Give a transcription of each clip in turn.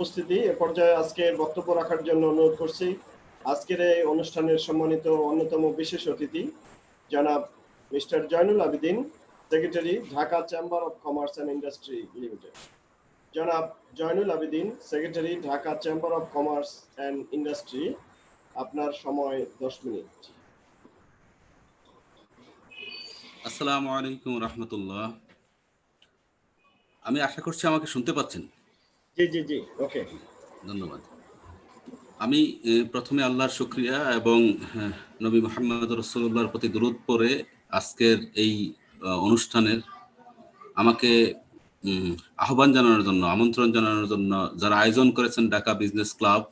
উপস্থিতি, এ পর্যায়ে আজকে বক্তব্য রাখার জন্য অনুরোধ করছি। আজকের এই অনুষ্ঠানের সম্মানিত অন্যতম বিশেষ অতিথি, জনাব mister Zainul Abedin, secretary, Dhaka chamber of commerce and industry limited. জনাব Zainul Abedin, secretary, Dhaka chamber of commerce and industry, আপনার সময় দশ মিনিট। আসসালামু আলাইকুম রহমতুল্লাহ। আমি আশা করছি আমাকে শুনতে পাচ্ছেন। জি জি জি ওকে ধন্যবাদ। আমি প্রথমে আল্লাহর শুক্রিয়া এবং হ্যাঁ, নবী মোহাম্মদ রসুল্লাহর প্রতি দূরত পরে আজকের এই অনুষ্ঠানের আমাকে আহ্বান জানানোর জন্য আমন্ত্রণ জানানোর জন্য যারা আয়োজন করেছেন ঢাকা বিজনেস ক্লাব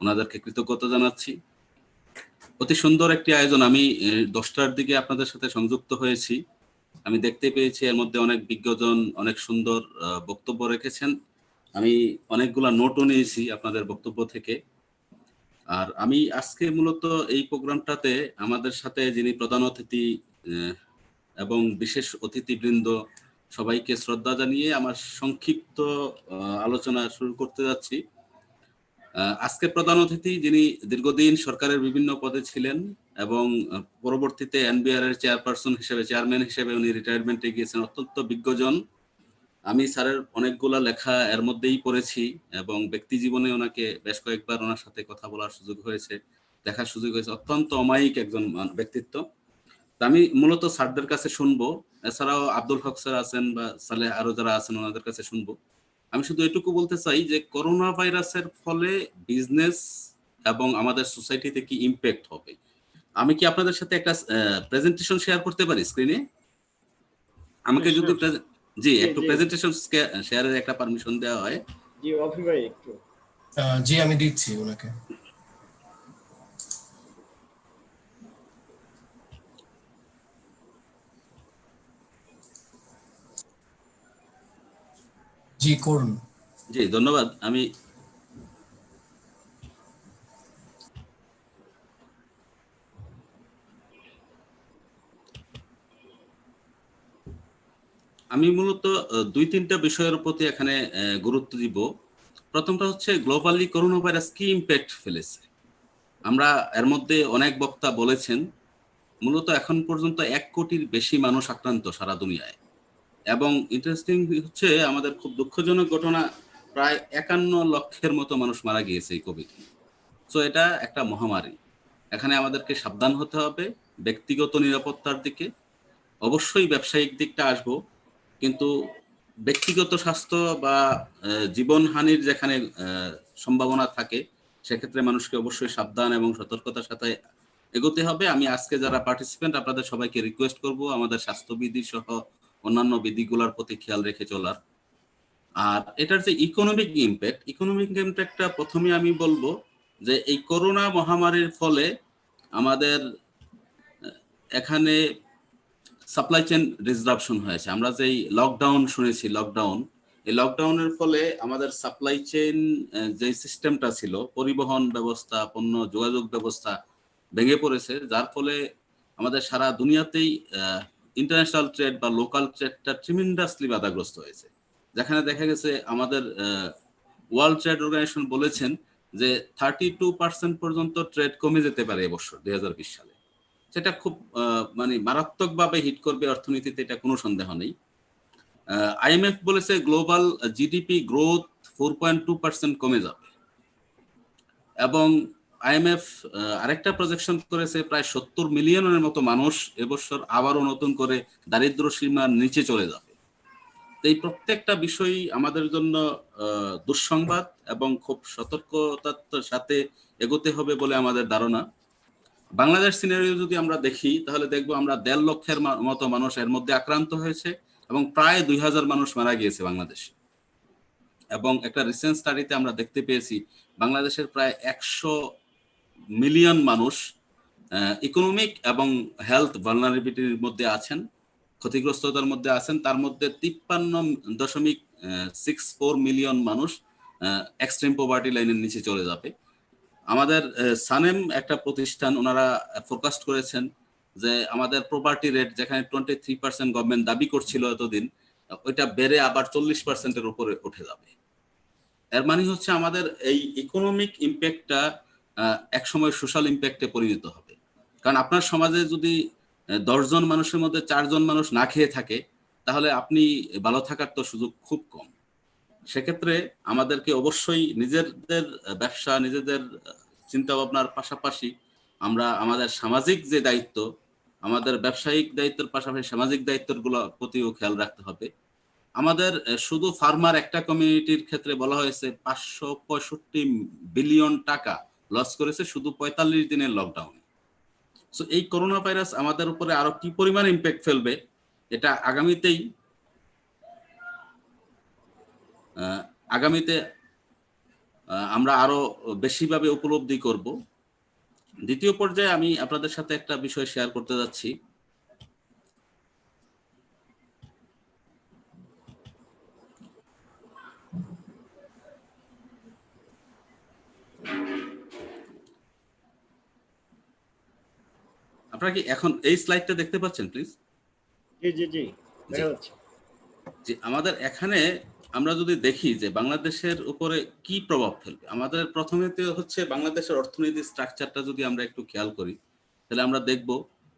ওনাদেরকে কৃতজ্ঞতা জানাচ্ছি। অতি সুন্দর একটি আয়োজন। আমি দশটার দিকে আপনাদের সাথে সংযুক্ত হয়েছি। আমি দেখতে পেয়েছি এর মধ্যে অনেক বিজ্ঞজন অনেক সুন্দর বক্তব্য রেখেছেন। আমি অনেকগুলা নোটও নিয়েছি আপনাদের বক্তব্য থেকে। আর আমি আজকে মূলত এই প্রোগ্রামটাতে আমাদের সাথে যিনি প্রধান অতিথি এবং বিশেষ অতিথিবৃন্দ, সবাইকে শ্রদ্ধা জানিয়ে আমার সংক্ষিপ্ত আলোচনা শুরু করতে যাচ্ছি। আজকে প্রধান অতিথি যিনি দীর্ঘদিন সরকারের বিভিন্ন পদে ছিলেন এবং পরবর্তীতে এনবিআর এর চেয়ারপারসন হিসেবে চেয়ারম্যান হিসেবে উনি রিটায়ারমেন্টে গিয়েছেন, অত্যন্ত বিজ্ঞজন। আমি স্যারের অনেকগুলা লেখা এর মধ্যেই পড়েছি এবং ব্যক্তি জীবনে ওনাকে বেশ কয়েকবার ওনার সাথে কথা বলার সুযোগ হয়েছে দেখার সুযোগ হয়েছে। অত্যন্ত অমায়িক একজন ব্যক্তিত্ব। আমি মূলত স্যারদের কাছে শুনব। এছাড়াও আব্দুল হক স্যার আছেন বা সালে আরও যারা আছেন ওনাদের কাছে শুনব। আমি শুধু এটুকু বলতে চাই যে করোনা ভাইরাসের ফলে বিজনেস এবং আমাদের সোসাইটিতে কি ইম্প্যাক্ট হবে? আমি কি আপনাদের সাথে একটা প্রেজেন্টেশন শেয়ার করতে পারি স্ক্রিনে আমাকে যদি জি একটু প্রেজেন্টেশন শেয়ারের একটা পারমিশন দেওয়া হয়। জি অফি ভাই একটু জি আমি দিচ্ছি ওনাকে। জি করুন। জি ধন্যবাদ। আমি আমি মূলত দুই, তিনটা বিষয়ের প্রতি এখানে গুরুত্ব দিব। প্রথমটা হচ্ছে গ্লোবালি করোনা ভাইরাস কি ইম্প্যাক্ট ফেলেছে? আমরা এর মধ্যে অনেক বক্তা বলেছেন, মূলত এখন পর্যন্ত এক কোটির বেশি মানুষ আক্রান্ত সারা দুনিয়ায়। এবং ইন্টারেস্টিং হচ্ছে, আমাদের খুব দুঃখজনক ঘটনা, প্রায় একান্ন লক্ষের মতো মানুষ মারা গিয়েছে এই কোভিড সো এটা একটা মহামারী। এখানে আমাদেরকে সাবধান হতে হবে, ব্যক্তিগত নিরাপত্তার দিকে। অবশ্যই ব্যবসায়িক দিকটা আসব। কিন্তু ব্যক্তিগত স্বাস্থ্য বা জীবনহানির যেখানে সম্ভাবনা থাকে, সেক্ষেত্রে মানুষকে অবশ্যই সাবধান এবং সতর্কতার সাথে এগোতে হবে। আমি আজকে যারা পার্টিসিপেন্ট আপনাদের সবাইকে রিকোয়েস্ট করব আমাদের স্বাস্থ্যবিধি সহ অন্যান্য বিধিগুলোর প্রতি খেয়াল রেখে চলার। আর এটার যে ইকোনমিক ইম্প্যাক্ট ইকোনমিক ইম্প্যাক্টটা প্রথমে আমি বলব যে, এই করোনা মহামারীর ফলে আমাদের এখানে সাপ্লাই চেন ডিসরাপশন হয়েছে। আমরা যেই লকডাউন শুনেছি লকডাউন এই লকডাউনের ফলে আমাদের সাপ্লাই চেন যে সিস্টেমটা ছিল, পরিবহন ব্যবস্থা, পণ্য যোগাযোগ ব্যবস্থা ভেঙে পড়েছে। যার ফলে আমাদের সারা দুনিয়াতেই ইন্টারন্যাশনাল ট্রেড বা লোকাল ট্রেডটা ট্রিমেন্ডাসলি বাধাগ্রস্ত হয়েছে। যেখানে দেখা গেছে আমাদের ওয়ার্ল্ড ট্রেড অর্গানাইজেশন বলেছেন যে থার্টি টু পার্সেন্ট পর্যন্ত ট্রেড কমে যেতে পারে এবছর দুই হাজার বিশ সালে। সেটা খুব মানে মারাত্মকভাবে হিট করবে অর্থনীতিতে, এটা কোনো সন্দেহ নেই। আইএমএফ বলেছে global GDP growth four point two percent কমে যাবে। এবং আইএমএফ আরেকটা প্রজেকশন করেছে প্রায় সত্তর মিলিয়নের মতো মানুষ এবছর আবারও নতুন করে দারিদ্র সীমার নিচে চলে যাবে। এই প্রত্যেকটা বিষয়ই আমাদের জন্য দুঃসংবাদ এবং খুব সতর্কতার সাথে এগোতে হবে বলে আমাদের ধারণা। বাংলাদেশ সিনারিও যদি আমরা দেখি, তাহলে দেখব আমরা দেড় লক্ষের মতো মানুষ এর মধ্যে আক্রান্ত হয়েছে এবং প্রায় দুই হাজার মানুষ মারা গিয়েছে বাংলাদেশে। এবং একটা রিসেন্ট স্টাডিতে আমরা দেখতে পেয়েছি, বাংলাদেশের প্রায় একশো মিলিয়ন মানুষ ইকোনমিক এবং হেলথ ভালনারেবিলিটির মধ্যে আছেন, ক্ষতিগ্রস্ততার মধ্যে আছেন। তার মধ্যে তিপ্পান্ন দশমিক সিক্স ফোর মিলিয়ন মানুষ এক্সট্রিম পোভার্টি লাইনের নিচে চলে যাবে। আমাদের সানেম একটা প্রতিষ্ঠান, ওনারা ফোরকাস্ট করেছেন যে আমাদের প্রপার্টি রেট যেখানে টোয়েন্টি থ্রি পার্সেন্ট গভর্নমেন্ট দাবি করছিল এতদিন, ওইটা বেড়ে আবার চল্লিশ পার্সেন্টের উপরে উঠে যাবে। এর মানে হচ্ছে আমাদের এই ইকোনমিক ইম্প্যাক্টটা এক সময় সোশ্যাল ইম্প্যাক্টে পরিণত হবে। কারণ আপনার সমাজে যদি দশজন মানুষের মধ্যে চারজন মানুষ না খেয়ে থাকে, তাহলে আপনি ভালো থাকার তো সুযোগ খুব কম। সেক্ষেত্রে আমাদেরকে অবশ্যই নিজেদের ব্যবসা, নিজেদের চিন্তা ভাবনার পাশাপাশি আমরা আমাদের সামাজিক যে দায়িত্ব, আমাদের ব্যবসায়িক দায়িত্বের পাশাপাশি সামাজিক দায়িত্বেরগুলো প্রতিও খেয়াল রাখতে হবে। আমাদের শুধু ফার্মার একটা কমিউনিটির ক্ষেত্রে বলা হয়েছে পাঁচশো পঁয়ষট্টি বিলিয়ন টাকা লস করেছে শুধু পঁয়তাল্লিশ দিনের লকডাউনে সো এই করোনা ভাইরাস আমাদের উপরে আরও কি পরিমাণ ইম্প্যাক্ট ফেলবে, এটা আগামীতেই আগামীতে আমরা আরও বেশিভাবে উপলব্ধি করব। দ্বিতীয় পর্যায়ে আমি আপনাদের সাথে একটা বিষয় শেয়ার করতে যাচ্ছি। আপনারা কি এখন এই স্লাইডটা দেখতে পাচ্ছেন প্লিজ জি জি জি। আমাদের এখানে আমরা যদি দেখি যে বাংলাদেশের উপরে কি প্রভাব ফেলবে, আমাদের প্রথমে হচ্ছে বাংলাদেশের অর্থনীতির স্ট্রাকচারটা যদি আমরা একটু খেয়াল করি, তাহলে আমরা দেখব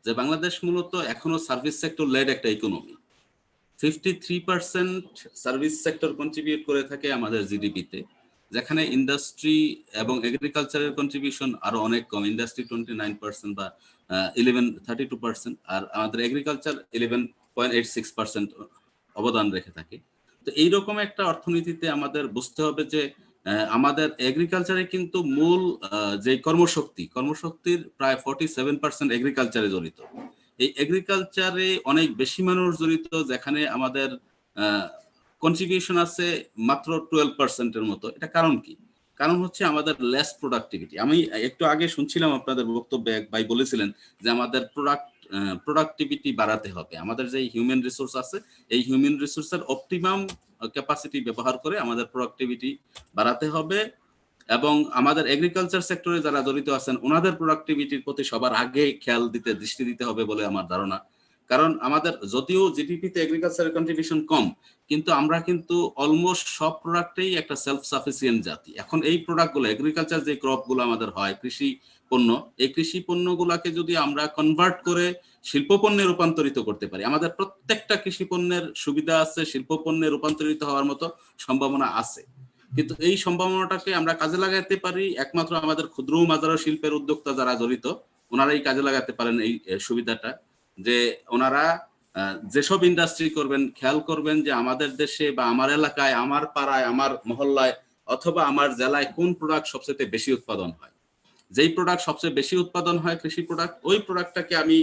যে বাংলাদেশ মূলত এখনও সার্ভিস সেক্টর লেড একটা economy fifty three percent service sector contribute করে থাকে আমাদের জিডিপিতে যেখানে ইন্ডাস্ট্রি এবং এগ্রিকালচারের কন্ট্রিবিউশন আরও অনেক কম ইন্ডাস্ট্রি টোয়েন্টি নাইন পার্সেন্ট বা ইলেভেন থার্টি টু পার্সেন্ট আর আমাদের agriculture eleven point eight six percent অবদান রেখে থাকে। তো এইরকম একটা অর্থনীতিতে আমাদের বুঝতে হবে যে আমাদের এগ্রিকালচারে কিন্তু মূল যে কর্মশক্তি, কর্মশক্তির প্রায় ফর্টি সেভেন পার্সেন্ট এগ্রিকালচারে জড়িত। এই এগ্রিকালচারে অনেক বেশি মানুষ জড়িত, যেখানে আমাদের কন্ট্রিবিউশন আছে মাত্র টুয়েলভ পার্সেন্টের মতো। এটা কারণ কি? কারণ হচ্ছে আমাদের লেস প্রোডাক্টিভিটি আমি একটু আগে শুনছিলাম আপনাদের বক্তব্যে এক ভাই বলেছিলেন যে, আমাদের প্রোডাক্ট প্রোডাক্টিভিটি বাড়াতে হবে। আমাদের যে হিউম্যান রিসোর্স আছে, এই হিউম্যান রিসোর্সের অপটিমাম ক্যাপাসিটি ব্যবহার করে আমাদের প্রোডাক্টিভিটি বাড়াতে হবে এবং আমাদের এগ্রিকালচার সেক্টরে যারা জড়িত আছেন, ওনাদের প্রোডাক্টিভিটির প্রতি সবার আগে খেয়াল দিতে, দৃষ্টি দিতে হবে বলে আমার ধারণা। কারণ আমাদের যদিও জিডিপিতে এগ্রিকালচারের কন্ট্রিবিউশন কম, কিন্তু আমরা কিন্তু অলমোস্ট সব প্রোডাক্টেই একটা সেলফ সাফিসিয়েন্ট জাতি। এখন এই প্রোডাক্টগুলো এগ্রিকালচার যে ক্রপগুলো আমাদের হয়, কৃষি পণ্য, এই কৃষি পণ্যগুলোকে যদি আমরা কনভার্ট করে শিল্প পণ্যে রূপান্তরিত করতে পারি, আমাদের প্রত্যেকটা কৃষি পণ্যের সুবিধা আছে শিল্প পণ্যে রূপান্তরিত হওয়ার মতো সম্ভাবনা আছে। কিন্তু এই সম্ভাবনাটাকে আমরা কাজে লাগাতে পারি, একমাত্র আমাদের ক্ষুদ্র ও মাঝারো শিল্পের উদ্যোক্তা যারা জড়িত, ওনারাই কাজে লাগাতে পারেন এই সুবিধাটা। যে ওনারা যেসব ইন্ডাস্ট্রি করবেন, খেয়াল করবেন যে আমাদের দেশে বা আমার এলাকায়, আমার পাড়ায়, আমার মহল্লায় অথবা আমার জেলায় কোন প্রোডাক্ট সবচেয়ে বেশি উৎপাদন হয়। যেই প্রোডাক্ট সবচেয়ে বেশি উৎপাদন হয় কৃষি প্রোডাক্ট ওই প্রোডাক্টটাকে আমি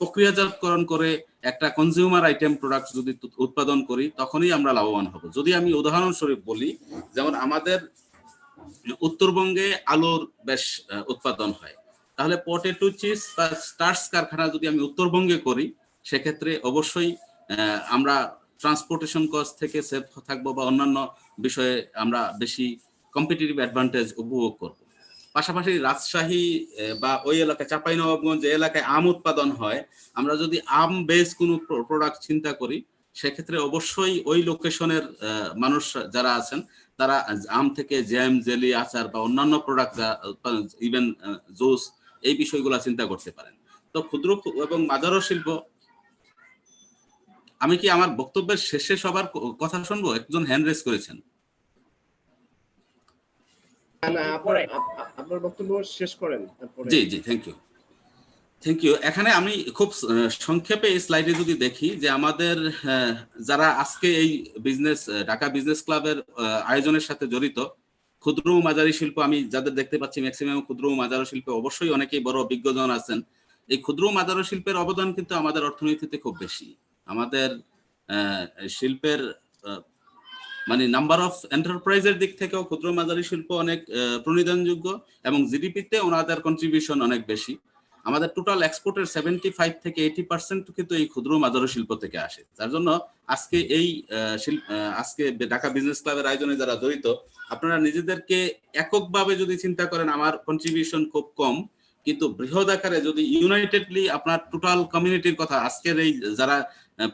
প্রক্রিয়াজাতকরণ করে একটা কনজিউমার আইটেম প্রোডাক্ট যদি উৎপাদন করি, তখনই আমরা লাভবান হব। যদি আমি উদাহরণস্বরূপ বলি, যেমন আমাদের উত্তরবঙ্গে আলুর বেশ উৎপাদন হয়। তাহলে পটেটো চিপস বা স্টার্স কারখানা যদি আমি উত্তরবঙ্গে করি, সেক্ষেত্রে অবশ্যই আমরা ট্রান্সপোর্টেশন কস্ট থেকে সেফ থাকব বা অন্যান্য বিষয়ে আমরা বেশি কম্পিটিটিভ অ্যাডভান্টেজ উপভোগ করব। পাশাপাশি রাজশাহী বা ওই এলাকায় চাঁপাইনবাবগঞ্জ যে এলাকায় আম উৎপাদন হয়, আমরা যদি আম বেস কোনো প্রোডাক্ট চিন্তা করি, সেক্ষেত্রে অবশ্যই ওই লোকেশনের মানুষ যারা আছেন, তারা আম থেকে জ্যাম জেলি আচার বা অন্যান্য প্রোডাক্ট যা ইভেন জুস এই বিষয়গুলো চিন্তা করতে পারেন। তো ক্ষুদ্র এবং মাঝারো শিল্প। আমি কি আমার বক্তব্যের শেষে সবার কথা শুনব? একজন হ্যান্ড রেস করেছেন। আপনার আপ- আপ- আপনার বক্তব্য শেষ করেন জি জি থ্যাংক ইউ থ্যাংক ইউ এখানে আমি খুব সংক্ষেপে এই স্লাইডে যদি দেখি যে আমাদের যারা আজকে এই বিজনেস ঢাকা বিজনেস ক্লাবের আয়োজনের সাথে জড়িত ক্ষুদ্র ও মাঝারি শিল্প আমি যাদের দেখতে পাচ্ছি ম্যাক্সিমাম ক্ষুদ্র ও মাঝারি শিল্পে অবশ্যই অনেকেই বড় অভিজ্ঞজন আছেন। এই ক্ষুদ্র ও মাঝারি শিল্পের অবদান কিন্তু আমাদের অর্থনীতিতে খুব বেশি। আমাদের আহ, শিল্পের আহ, মানে নাম্বার অফ এন্টারপ্রাইজের দিক থেকেও ক্ষুদ্র মাঝারি শিল্প অনেক প্রণিধানযোগ্য এবং জিডিপিতে ওনাদের কন্ট্রিবিউশন অনেক বেশি। আমাদের টোটাল এক্সপোর্টের সেভেন্টি ফাইভ থেকে এইটি পার্সেন্ট কিন্তু এই ক্ষুদ্র মাঝারি শিল্প থেকে আসে। তার জন্য আজকে এই আজকে ঢাকা বিজনেস ক্লাবের আয়োজনে যারা জড়িত, আপনারা নিজেদেরকে এককভাবে যদি চিন্তা করেন, আমার কন্ট্রিবিউশন খুব কম। কিন্তু বৃহৎ আকারে যদি ইউনাইটেডলি আপনার টোটাল কমিউনিটির কথা, আজকের এই যারা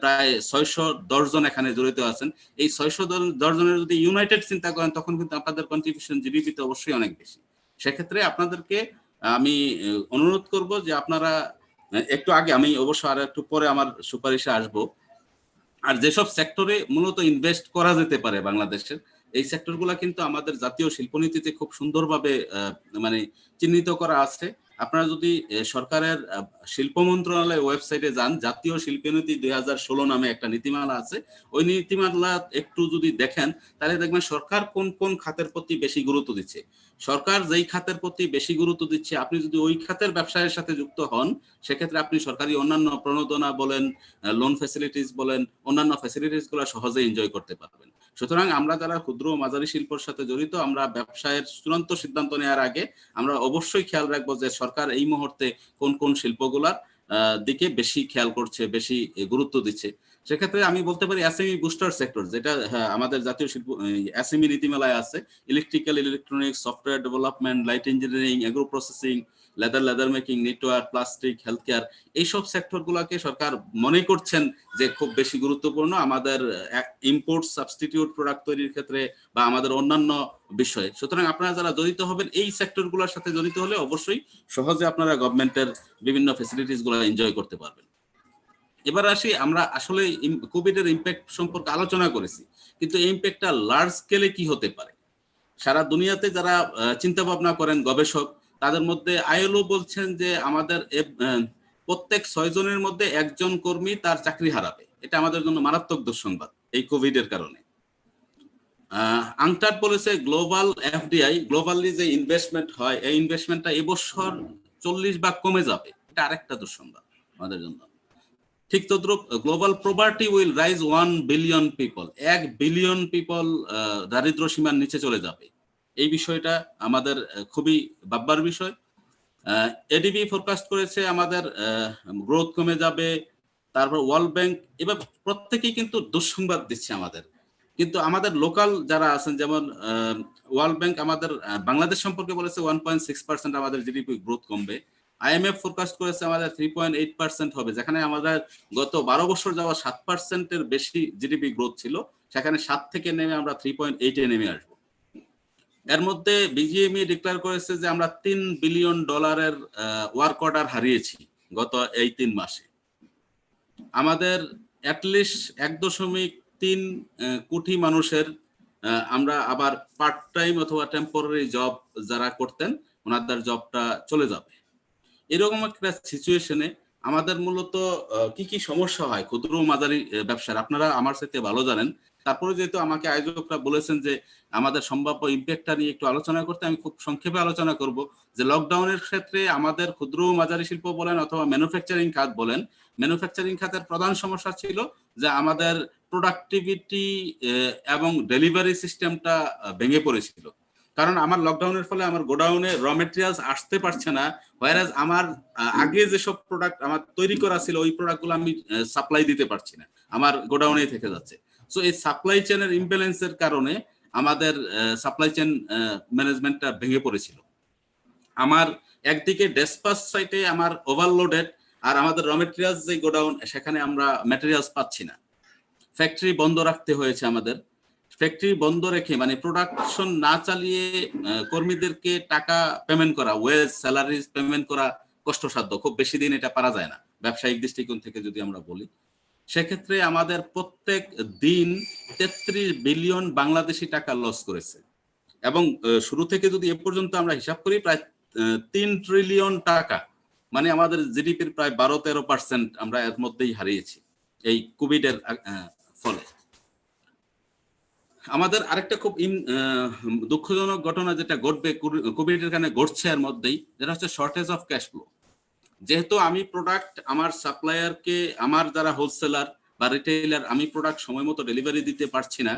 প্রায় ছয়শো দশ জন এখানে জড়িত আছেন, এই ছয়শো দশ জনের যদি ইউনাইটেড চিন্তা করেন, তখন কিন্তু আপনাদের কন্ট্রিবিউশন জিডিপিতে অবশ্যই অনেক বেশি। সেক্ষেত্রে আপনাদেরকে আমি অনুরোধ করব যে আপনারা একটু আগে আমি অবশ্য আর একটু পরে আমার সুপারিশে আসব। আর যেসব সেক্টরে মূলত ইনভেস্ট করা যেতে পারে বাংলাদেশের, এই সেক্টরগুলো কিন্তু আমাদের জাতীয় শিল্পনীতিতে খুব সুন্দরভাবে মানে চিহ্নিত করা আছে। আপনারা যদি সরকারের শিল্প মন্ত্রণালয়ের ওয়েবসাইটে যান, জাতীয় শিল্পনীতি দুই হাজার ষোলো নামে একটা নীতিমালা আছে। ওই নীতিমালা একটু যদি দেখেন, তাহলে দেখবেন সরকার কোন কোন খাতের প্রতি বেশি গুরুত্ব দিচ্ছে। সরকার যেই খাতের প্রতি বেশি গুরুত্ব দিচ্ছে, আপনি যদি ওই খাতের ব্যবসায়ের সাথে যুক্ত হন, সেক্ষেত্রে আপনি সরকারি অন্যান্য প্রণোদনা বলেন লোন ফ্যাসিলিটিস বলেন, অন্যান্য ফ্যাসিলিটিসগুলো সহজে এনজয় করতে পারবেন। সুতরাং আমরা যারা ক্ষুদ্র মাঝারি শিল্পর সাথে জড়িত আমরা ব্যবসায়ের চূড়ান্ত সিদ্ধান্ত নেওয়ার আগে আমরা অবশ্যই খেয়াল রাখব যে সরকার এই মুহূর্তে কোন কোন শিল্পগুলার দিকে বেশি খেয়াল করছে বেশি গুরুত্ব দিচ্ছে। সেক্ষেত্রে আমি বলতে পারি এসএমই বুস্টার সেক্টর যেটা হ্যাঁ, আমাদের জাতীয় শিল্প এসএমই নীতিমেলায় আছে। Electrical electronics software development light engineering agro processing leather leather making network plastic health care এইসব সেক্টরগুলোকে সরকার মনে করছেন যে খুব বেশি গুরুত্বপূর্ণ। আমাদের ইম্পোর্ট সাবস্টিটিউট প্রোডাক্ট তৈরির ক্ষেত্রে বা আমাদের অন্যান্য বিষয়ে। সুতরাং আপনারা যারা জড়িত হবেন এই সেক্টরগুলোর সাথে জড়িত হলে অবশ্যই সহজে আপনারা গভর্নমেন্টের বিভিন্ন ফেসিলিটিসগুলো এনজয় করতে পারবেন। এবার আসি, আমরা আসলে কোভিড এর ইম্প্যাক্ট সম্পর্কে আলোচনা করেছি। কিন্তু এই ইম্প্যাক্টটা লার্জ স্কেলে কি হতে পারে? সারা দুনিয়াতে যারা চিন্তা ভাবনা করেন গবেষক তাদের মধ্যে আইএলও বলছেন যে আমাদের প্রত্যেক ছয় জনের মধ্যে একজন কর্মী তার চাকরি হারাবে। এটা আমাদের জন্য মারাত্মক দুঃসংবাদ এই কোভিড এর কারণে আংটার বলেছে গ্লোবাল এফডিআই, গ্লোবালি যে ইনভেস্টমেন্ট হয়, এই ইনভেস্টমেন্টটা এবছর চল্লিশ ভাগ কমে যাবে। এটা আরেকটা দুঃসংবাদ আমাদের জন্য। ঠিক তদ্রুপ, global poverty will rise one billion people. এক বিলিয়ন পিপল দারিদ্র সীমার নিচে চলে যাবে। এই বিষয়টা আমাদের খুবই ভাববার বিষয়। এডিবি ফোরকাস্ট করেছে আমাদের গ্রোথ কমে যাবে, তারপর ওয়ার্ল্ড ব্যাংক এবার প্রত্যেকেই কিন্তু দুঃসংবাদ দিচ্ছে আমাদের। কিন্তু আমাদের লোকাল যারা আছেন, যেমন ওয়ার্ল্ড ব্যাংক আমাদের বাংলাদেশ সম্পর্কে বলেছে ওয়ান পয়েন্ট সিক্স পার্সেন্ট আমাদের জিডিপি গ্রোথ কমবে। আইএমএফ ফোরকাস্ট করেছে আমাদের থ্রি পয়েন্ট এইট পার্সেন্ট হবে, যেখানে আমাদের গত বারো বছর যাওয়া সাত পার্সেন্টের বেশি জিডিপি গ্রোথ ছিল, সেখানে সাত থেকে নেমে আমরা থ্রি পয়েন্ট এইটে নেমে আসব। এর মধ্যে বিজিএমই ডিক্লেয়ার করেছে যে আমরা তিন বিলিয়ন ডলারের ওয়ার্ক অর্ডার হারিয়েছি গত এই তিন মাসে। আমাদের অ্যাটলিস্ট এক দশমিক তিন কোটি মানুষের আমরা আবার পার্ট টাইম অথবা টেম্পোরারি জব যারা করতেন, ওনাদের জবটা চলে যাবে। এরকম একটা সিচুয়েশনে আমাদের মূলত কি কি সমস্যা হয়? ক্ষুদ্র মাঝারি ব্যবসার। আপনারা আমার সাথে ভালো জানেন তারপরে যেহেতু আমাকে আয়োজকরা বলেছেন যে আমাদের সম্ভাব্য ইম্প্যাক্টটা নিয়ে একটু আলোচনা করতে, আমি খুব সংক্ষেপে আলোচনা করব। যে লকডাউনের ক্ষেত্রে আমাদের ক্ষুদ্র মাঝারি শিল্প বলেন অথবা ম্যানুফ্যাকচারিং খাত বলেন ম্যানুফ্যাকচারিং খাতের প্রধান সমস্যা ছিল যে আমাদের প্রোডাক্টিভিটি এবং ডেলিভারি সিস্টেমটা ভেঙে পড়েছিল। কারণ আমার লকডাউনের ফলে আমার গোডাউনে র মেটেরিয়ালস আসতে পারছে না হোয়ারাজ আমার আগে যেসব প্রোডাক্ট আমার তৈরি করা ছিল, ওই প্রোডাক্টগুলো আমি সাপ্লাই দিতে পারছি না। আমার গোডাউনেই থেকে যাচ্ছে। সো এই সাপ্লাই চেনের ইমব্যালেন্সের কারণে আমাদের সাপ্লাই চেন ম্যানেজমেন্টটা ভেঙে পড়েছিল। আমার একদিকে ডেসপাস সাইটে আমার ওভারলোডেড আর আমাদের র মেটেরিয়ালস যে গোডাউন সেখানে আমরা ম্যাটেরিয়ালস পাচ্ছি না। ফ্যাক্টরি বন্ধ রাখতে হয়েছে আমাদের। ফ্যাক্টরি বন্ধ রেখে মানে প্রোডাকশন না চালিয়ে কর্মীদেরকে টাকা পেমেন্ট করা ওয়েজ স্যালারিজ পেমেন্ট করা কষ্টসাধ্য। খুব বেশি দিন এটা পারা যায় না। ব্যবসায়িক দৃষ্টিকোণ থেকে যদি আমরা বলি। সেক্ষেত্রে আমাদের প্রত্যেক দিন তেত্রিশ বিলিয়ন বাংলাদেশি টাকা লস করেছে। এবং শুরু থেকে যদি এ পর্যন্ত আমরা হিসাব করি, প্রায় তিন ট্রিলিয়ন টাকা মানে আমাদের জিডিপির প্রায় বারো তেরো পার্সেন্ট আমরা এর মধ্যেই হারিয়েছি এই কোভিড এর ফলে। আমাদের আরেকটা খুব দুঃখজনক ঘটনা যেটা ঘটবে কোভিড এর কারণে ঘটছে এর মধ্যেই, যেটা হচ্ছে শর্টেজ অফ ক্যাশ ফ্লো যেহেতু আমি প্রোডাক্ট আমার সাপ্লায়ারকে আমার যারা হোলসেলার বা রিটেইলার আমি প্রোডাক্ট সময় মতো ডেলিভারি দিতে পারছি না।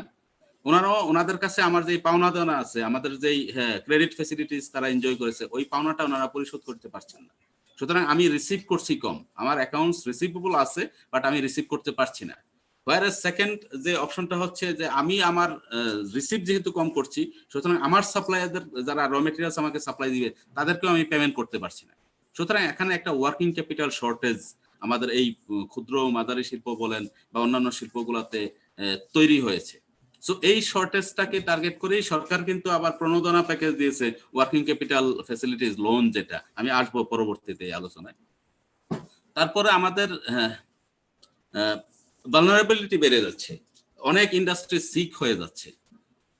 ওনারাও, ওনাদের কাছে আমার যে পাওনা দানা আছে, আমাদের যেই ক্রেডিট ফেসিলিটিস তারা এনজয় করেছে, ওই পাওনাটা ওনারা পরিশোধ করতে পারছেন না। সুতরাং আমি রিসিভ করছি কম। আমার অ্যাকাউন্টস রিসিভেবল আছে বাট আমি রিসিভ করতে পারছি না। হোয়ার সেকেন্ড যে অপশনটা হচ্ছে যে আমি আমার রিসিভ যেহেতু কম করছি, সুতরাং আমার সাপ্লাইয়ারদের যারা র মেটেরিয়ালস আমাকে সাপ্লাই দিবে, তাদেরকেও আমি পেমেন্ট করতে পারছি না। সুতরাং এখানে একটা ওয়ার্কিং ক্যাপিটাল শর্টেজ আমাদের এই ক্ষুদ্র মাদারি শিল্প বলেন বা অন্যান্য শিল্পগুলোতে তৈরি হয়েছে। সো এই শর্টেজটাকে টার্গেট করেই সরকার কিন্তু আবার প্রণোদনা প্যাকেজ দিয়েছে ওয়ার্কিং ক্যাপিটাল ফ্যাসিলিটিস লোন যেটা। আমি আসব পরবর্তীতে এই আলোচনায়। তারপরে আমাদের ভালনারেবিলিটি বেড়ে যাচ্ছে। অনেক ইন্ডাস্ট্রি সিক হয়ে যাচ্ছে।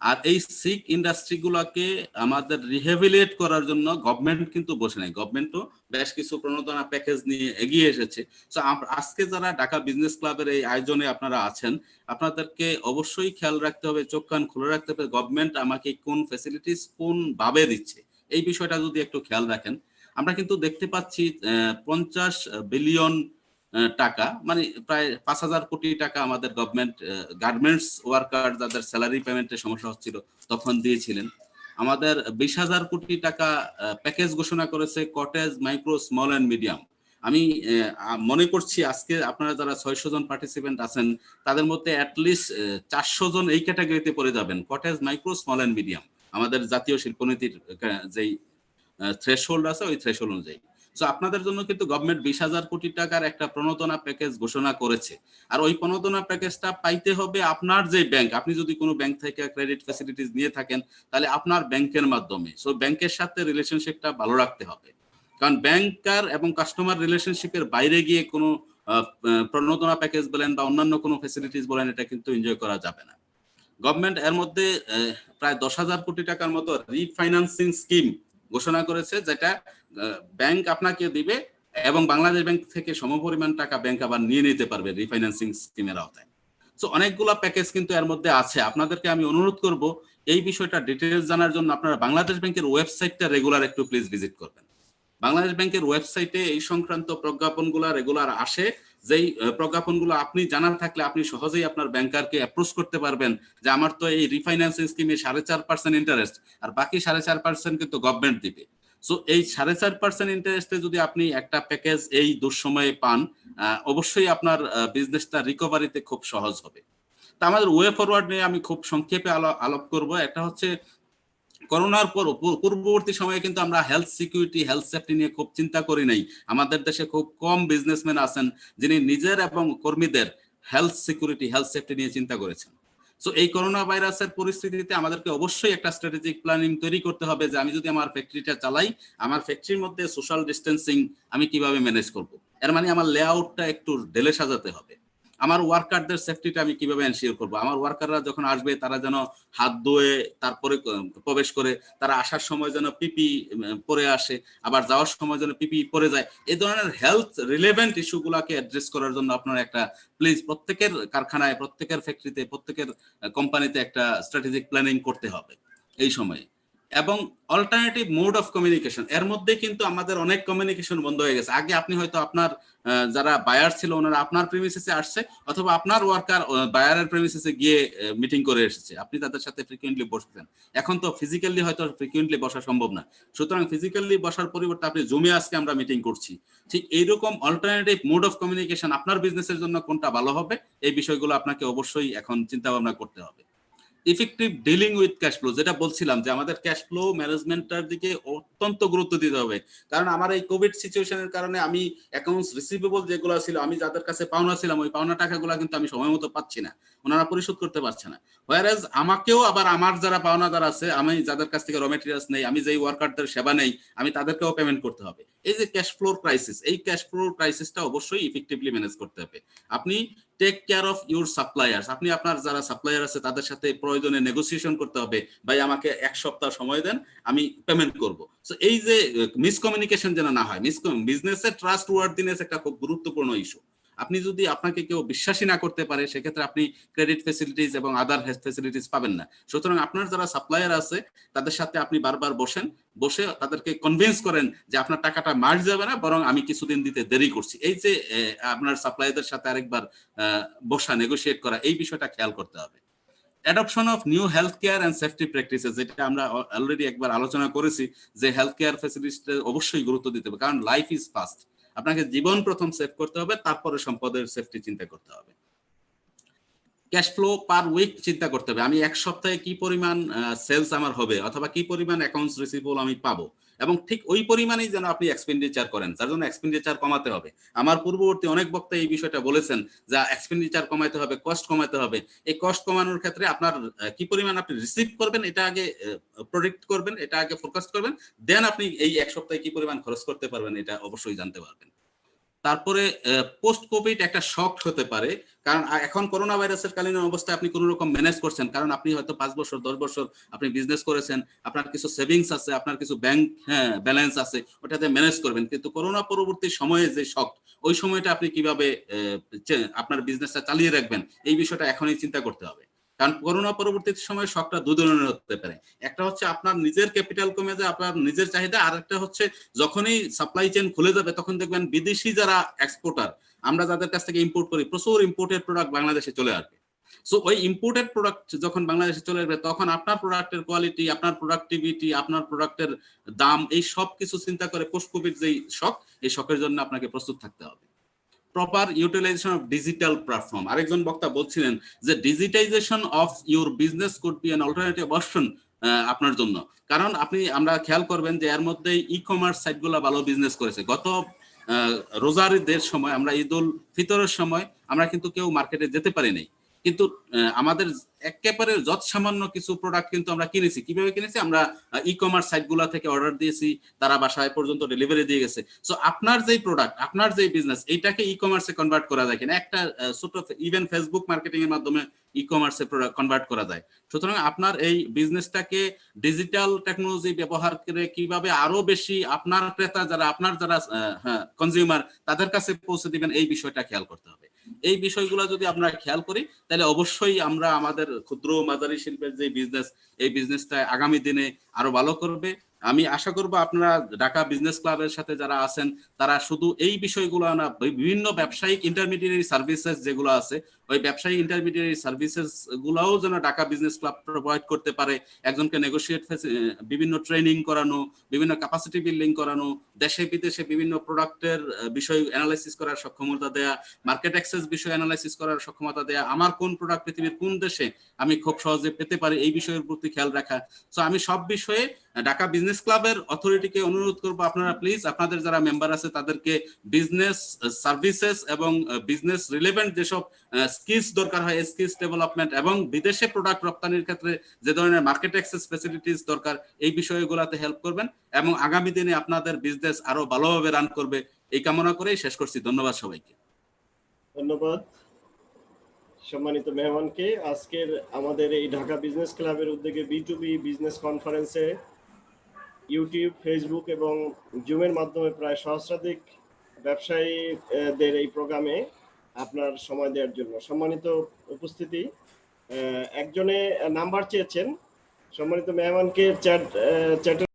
আর এই সিক ইন্ডাস্ট্রিগুলোকে আমাদের রিহেবিলিয়েট করার জন্য গভর্নমেন্ট কিন্তু বসে নাই। গভর্নমেন্টও বেশ কিছু প্রণোদনা প্যাকেজ নিয়ে এগিয়ে এসেছে। তো আজকে যারা ঢাকা বিজনেস ক্লাবের এই আয়োজনে আপনারা আছেন, আপনাদেরকে অবশ্যই খেয়াল রাখতে হবে, চোখ কান খুলে রাখতে হবে গভর্নমেন্ট আমাকে কোন ফ্যাসিলিটিস কোন ভাবে দিচ্ছে। এই বিষয়টা যদি একটু খেয়াল রাখেন, আমরা কিন্তু দেখতে পাচ্ছি পঞ্চাশ বিলিয়ন টাকা। মানে প্রায় পাঁচ হাজার কোটি টাকা আমাদের গভর্নমেন্ট গার্মেন্টস ওয়ার্কার যাদের স্যালারি পেমেন্টের সমস্যা হচ্ছিল তখন দিয়েছিলেন। আমাদের বিশ হাজার কোটি টাকা প্যাকেজ ঘোষণা করেছে cottage micro small and medium আমি মনে করছি আজকে আপনারা যারা ছয়শো জন পার্টিসিপেন্ট আছেন, তাদের মধ্যে অ্যাটলিস্ট চারশো জন এই ক্যাটাগরিতে পড়ে যাবেন cottage micro small and medium আমাদের জাতীয় শিল্পনীতির যেই থ্রেশহোল্ড আছে, ওই থ্রেশহোল্ড অনুযায়ী। সো আপনাদের জন্য কিন্তু গভর্নমেন্ট বিশ হাজার কোটি টাকার একটা প্রণোদনা প্যাকেজ ঘোষণা করেছে। আর ওই প্রণোদনা প্যাকেজটা পাইতে হবে আপনার যে ব্যাংক আপনি যদি কোনো ব্যাংক থেকে ক্রেডিট ফ্যাসিলিটিস নিয়ে থাকেন, তাহলে আপনার ব্যাংকের মাধ্যমে। সো ব্যাংকের সাথে রিলেশনশিপটা ভালো রাখতে হবে। কারণ ব্যাংকার এবং কাস্টমার রিলেশনশিপের বাইরে গিয়ে কোনো প্রণোদনা প্যাকেজ বলেন বা অন্যান্য কোনো ফ্যাসিলিটিস বলেন, এটা কিন্তু এনজয় করা যাবে না। গভর্নমেন্ট এর মধ্যে প্রায় দশ হাজার কোটি টাকার মতো রিফাইন্যান্সিং স্কিম ঘোষণা করেছে যেটা ব্যাংক আপনাকে দিবে এবং বাংলাদেশ ব্যাংক থেকে সমপরিমাণ টাকা ব্যাংক আবার নিয়ে নিতে পারবে রিফাইন্যান্সিং স্কিমের আওতায়। সো অনেকগুলো প্যাকেজ কিন্তু এর মধ্যে আছে। আপনাদেরকে আমি অনুরোধ করব, এই বিষয়টা ডিটেলস জানার জন্য আপনারা বাংলাদেশ ব্যাংকের ওয়েবসাইটটা রেগুলার একটু প্লিজ ভিজিট করবেন। বাংলাদেশ ব্যাংকের ওয়েবসাইটে এই সংক্রান্ত প্রজ্ঞাপনগুলো রেগুলার আসে। যেই প্রজ্ঞাপনগুলো আপনি জানার থাকলে আপনি সহজেই আপনার ব্যাংকারকে অ্যাপ্রোচ করতে পারবেন যে আমার তো এই রিফাইন্যান্সিং স্কিমে সাড়ে চার পার্সেন্ট ইন্টারেস্ট আর বাকি সাড়ে চার পার্সেন্ট কিন্তু গভর্নমেন্ট দিবে। সো এই সাড়ে চার পার্সেন্ট ইন্টারেস্টে যদি আপনি একটা প্যাকেজ এই দুঃসময়ে পান অবশ্যই আপনার বিজনেসটা রিকভারিতে খুব সহজ হবে। তা আমাদের ওয়ে ফরওয়ার্ড নিয়ে আমি খুব সংক্ষেপে আলো- আলাপ করব। একটা হচ্ছে করোনার পর পূর্ববর্তী সময়ে কিন্তু আমরা হেলথ সিকিউরিটি হেলথ সেফটি নিয়ে খুব চিন্তা করি নাই। আমাদের দেশে খুব কম বিজনেসম্যান আছেন যিনি নিজের এবং কর্মীদের হেলথ সিকিউরিটি হেলথ সেফটি নিয়ে চিন্তা করেছেন। সো এই করোনা ভাইরাসের পরিস্থিতিতে আমাদেরকে অবশ্যই একটা স্ট্র্যাটেজিক প্ল্যানিং তৈরি করতে হবে যে আমি যদি আমার ফ্যাক্টরিটা চালাই, আমার ফ্যাক্টরির মধ্যে সোশ্যাল ডিস্টেন্সিং আমি কীভাবে ম্যানেজ করব? এর মানে আমার লেআউটটা একটু ঢেলে সাজাতে হবে। আমার ওয়ার্কারদের সেফটিটা আমি কীভাবে এনশিওর করব? আমার ওয়ার্কাররা যখন আসবে, তারা যেন হাত ধুয়ে তারপরে প্রবেশ করে, তারা আসার সময় যেন পিপি পরে আসে, আবার যাওয়ার সময় যেন পিপি পরে যায় এই ধরনের হেলথ রিলেভেন্ট ইস্যুগুলোকে অ্যাড্রেস করার জন্য আপনার একটা প্লিজ প্রত্যেকের কারখানায়, প্রত্যেকের ফ্যাক্টরিতে প্রত্যেকের কোম্পানিতে একটা স্ট্র্যাটেজিক প্ল্যানিং করতে হবে, এই সময়ে। এবং অল্টারনেটিভ মোড অফ কমিউনিকেশন এর মধ্যে কিন্তু আমাদের অনেক কমিউনিকেশন বন্ধ হয়ে গেছে। আগে আপনি হয়তো আপনার যারা বায়ার ছিল ওনারা আপনার প্রেমিসিসে আসছে অথবা আপনার ওয়ার্কার বায়ারের প্রেমিসিসে গিয়ে মিটিং করে এসেছে। আপনি তাদের সাথে ফ্রিকুয়েন্টলি বসছেন এখন তো ফিজিক্যালি হয়তো ফ্রিকুয়েন্টলি বসা সম্ভব না। সুতরাং ফিজিক্যালি বসার পরিবর্তে আপনি জুমে আজকে আমরা মিটিং করছি। ঠিক এইরকম অল্টারনেটিভ মোড অফ কমিউনিকেশন আপনার বিজনেসের জন্য কোনটা ভালো হবে, এই বিষয়গুলো আপনাকে অবশ্যই এখন চিন্তা ভাবনা করতে হবে। Effective dealing with cash flow যেটা বলছিলাম যে আমাদের ক্যাশ ফ্লো ম্যানেজমেন্টটার দিকে অত্যন্ত গুরুত্ব দিতে হবে। কারণ আমার এই কোভিড সিচুয়েশনের কারণে আমি অ্যাকাউন্টস রিসিভেবল যেগুলো ছিল, আমি যাদের কাছে পাওনা ছিলাম, ওই পাওনা টাকাগুলো কিন্তু আমি সময় মতো পাচ্ছি না। ওনারা পরিশোধ করতে পারছে না। হোয়ারাজ আমাকেও আবার আমার যারা পাওনাদার আছে, আমি যাদের কাছ থেকে র মেটেরিয়ালস নেই, আমি যেই ওয়ার্কারদের সেবা নেই, আমি তাদেরকেও পেমেন্ট করতে হবে। এই যে ক্যাশ ফ্লোর ক্রাইসিস এই ক্যাশ ফ্লোর ক্রাইসিসটা অবশ্যই ইফেক্টিভলি ম্যানেজ করতে হবে। আপনি take care of your suppliers আপনি আপনার যারা সাপ্লায়ার আছে, তাদের সাথে প্রয়োজনে নেগোসিয়েশন করতে হবে। ভাই, আমাকে এক সপ্তাহ সময় দেন, আমি পেমেন্ট করব। সো এই যে মিসকমিউনিকেশন যেন না হয় মিস বিজনেসের ট্রাস্ট ওয়ার্ডিনেস একটা খুব গুরুত্বপূর্ণ ইস্যু আপনি যদি আপনাকে কেউ বিশ্বাসী না করতে পারে, সেক্ষেত্রে আপনি ক্রেডিট ফেসিলিটিস এবং আদার ফেসিলিটিস পাবেন না। সুতরাং আপনার যারা সাপ্লায়ার আছে, তাদের সাথে আপনি বারবার বসেন, বসে তাদেরকে কনভিন্স করেন যে আপনার টাকাটা মার্চ যাবে না, বরং আমি কিছুদিন দিতে দেরি করছি। এই যে আপনার সাপ্লায়ারদের সাথে আরেকবার বসা নেগোশিয়েট করা, এই বিষয়টা খেয়াল করতে হবে। Adoption of new health care and safety practices যেটা আমরা অলরেডি একবার আলোচনা করেছি, যে হেলথ কেয়ার ফেসিলিটিস অবশ্যই গুরুত্ব দিতে হবে, কারণ লাইফ ইজ ফাস্ট আপনাকে জীবন প্রথম সেভ করতে হবে, তারপরে সম্পদের সেফটি চিন্তা করতে হবে। ক্যাশ ফ্লো পার উইক চিন্তা করতে হবে। আমি এক সপ্তাহে কি পরিমাণ সেলস আমার হবে, অথবা কি পরিমাণ অ্যাকাউন্টস রিসিভেবল আমি পাবো? এবং ঠিক ওই পরিমাণেই যেন আপনি এক্সপেন্ডিচার করেন, তার জন্য এক্সপেন্ডিচার কমাতে হবে। আমার পূর্ববর্তী অনেক বক্তা এই বিষয়টা বলেছেন যা এক্সপেন্ডিচার কমাতে হবে কস্ট কমাতে হবে। এই কস্ট কমানোর ক্ষেত্রে আপনার কি পরিমাণ আপনি রিসিভ করবেন এটা আগে প্রোডিক্ট করবেন, এটা আগে ফোরকাস্ট করবেন দেন আপনি এই এক সপ্তাহে কি পরিমাণ খরচ করতে পারবেন এটা অবশ্যই জানতে পারবেন। তারপরে পোস্ট কোভিড একটা শক হতে পারে। কারণ এখন করোনা ভাইরাসের কালীন অবস্থায় আপনি কোনো রকম ম্যানেজ করছেন। কারণ, আপনি হয়তো পাঁচ বছর, দশ বছর আপনি বিজনেস করেছেন, আপনার কিছু সেভিংস আছে, আপনার কিছু ব্যাংক হ্যাঁ ব্যালেন্স আছে, ওটাতে ম্যানেজ করবেন। কিন্তু করোনা পরবর্তী সময়ে যে শক ওই সময়টা আপনি কীভাবে আপনার বিজনেসটা চালিয়ে রাখবেন, এই বিষয়টা এখনই চিন্তা করতে হবে। কারণ করোনা পরবর্তী সময় শকটা দু ধরনের হতে পারে। একটা হচ্ছে আপনার নিজের ক্যাপিটাল কমে যায়, আপনার নিজের চাহিদা, আর একটা হচ্ছে যখনই সাপ্লাই চেন খুলে যাবে, তখন দেখবেন বিদেশি যারা এক্সপোর্টার আমরা যাদের কাছ থেকে ইম্পোর্ট করি, প্রচুর ইম্পোর্টেড প্রোডাক্ট বাংলাদেশে চলে আসবে। সো ওই ইম্পোর্টেড প্রোডাক্ট যখন বাংলাদেশে চলে আসবে, তখন আপনার প্রোডাক্টের কোয়ালিটি আপনার প্রোডাক্টিভিটি আপনার প্রোডাক্টের দাম, এই সব কিছু চিন্তা করে পোস্ট কোভিড যেই শখ এই শখের জন্য আপনাকে প্রস্তুত থাকতে হবে। Proper utilization of digital platform আরেকজন বক্তা বলছিলেন যে digitization of your business could be an alternative option আপনার জন্য। কারণ আপনি, আমরা খেয়াল করবেন যে এর মধ্যে ই কমার্স সাইটগুলো ভালো বিজনেস করেছে। গত রোজার ঈদের সময়, আমরা ঈদ উল ফিতরের সময়, আমরা কিন্তু কেউ মার্কেটে যেতে পারি নাই কিন্তু আমাদের একেবারে যত সামান্য কিছু প্রোডাক্ট কিন্তু আমরা কিনেছি। কীভাবে কিনেছি? আমরা ই কমার্স সাইটগুলো থেকে অর্ডার দিয়েছি, তারা বাসায় পর্যন্ত ডেলিভারি দিয়ে গেছে। সো আপনার যেই প্রোডাক্ট আপনার যেই বিজনেস এইটাকে ই কমার্সে কনভার্ট করা যায় কিনা? একটা ছোট ইভেন ফেসবুক মার্কেটিং এর মাধ্যমে ই কমার্সে কনভার্ট করা যায়। সুতরাং আপনার এই বিজনেসটাকে ডিজিটাল টেকনোলজি ব্যবহার করে কীভাবে আরও বেশি আপনার ক্রেতা যারা, আপনার যারা কনজিউমার তাদের কাছে পৌঁছে দিবেন, এই বিষয়টা খেয়াল করতে হবে। এই বিষয়গুলো যদি আমরা খেয়াল করি, তাহলে অবশ্যই আমরা আমাদের ক্ষুদ্র মাঝারি শিল্পের যে বিজনেস এই বিজনেসটা আগামী দিনে আরও ভালো করবে। আমি আশা করব আপনারা ঢাকা বিজনেস ক্লাবের সাথে যারা আছেন, তারা শুধু এই বিষয়গুলো না বিভিন্ন ব্যবসায়িক ইন্টারমিডিয়েট সার্ভিসেস যেগুলো আছে ওই ব্যবসায়িক ইন্টারমিডিয়ারি সার্ভিসেস গুলাও যেন ঢাকা বিজনেস ক্লাব প্রোভাইড করতে পারে, একজনকে নেগোসিয়েট বিভিন্ন ট্রেনিং করানো, বিভিন্ন ক্যাপাসিটি বিল্ডিং করানো, দেশে বিদেশে বিভিন্ন প্রোডাক্টের বিষয় অ্যানালাইসিস করার সক্ষমতা দেয়া মার্কেট অ্যাক্সেস বিষয় অ্যানালাইসিস করার সক্ষমতা দেয়া, আমার কোন প্রোডাক্ট পৃথিবীর কোন দেশে আমি খুব সহজে পেতে পারি, এই বিষয়ের প্রতি খেয়াল রাখা। সো আমি সব বিষয়ে ঢাকা বিজনেস ক্লাবের অথরিটিকে অনুরোধ করব আপনারা প্লিজ আপনাদের যারা মেম্বার আছে তাদেরকে বিজনেস সার্ভিসেস এবং বিজনেস রিলেভেন্ট যেসব স্কিলস দরকার হয় স্কিলস ডেভেলপমেন্ট এবং বিদেশে প্রোডাক্ট রপ্তানির ক্ষেত্রে যে ধরনের মার্কেট অ্যাক্সেস ফেসিলিটিস দরকার, এই বিষয়গুলোতে হেল্প করবেন এবং আগামী দিনে আপনাদের বিজনেস আরও ভালোভাবে রান করবে, এই কামনা করেই শেষ করছি। ধন্যবাদ সবাইকে। ধন্যবাদ। সম্মানিত মেহমানকে, আজকের আমাদের এই ঢাকা বিজনেস ক্লাবের উদ্যোগে বি বিজনেস কনফারেন্সে ইউটিউব ফেসবুক এবং জুমের মাধ্যমে প্রায় সহস্রাধিক ব্যবসায়ীদের এই প্রোগ্রামে আপনার সময় দেওয়ার জন্য। সম্মানিত উপস্থিতি একজনে নাম্বার চেয়েছেন। সম্মানিত মেহমানকে চ্যাট চ্যাটের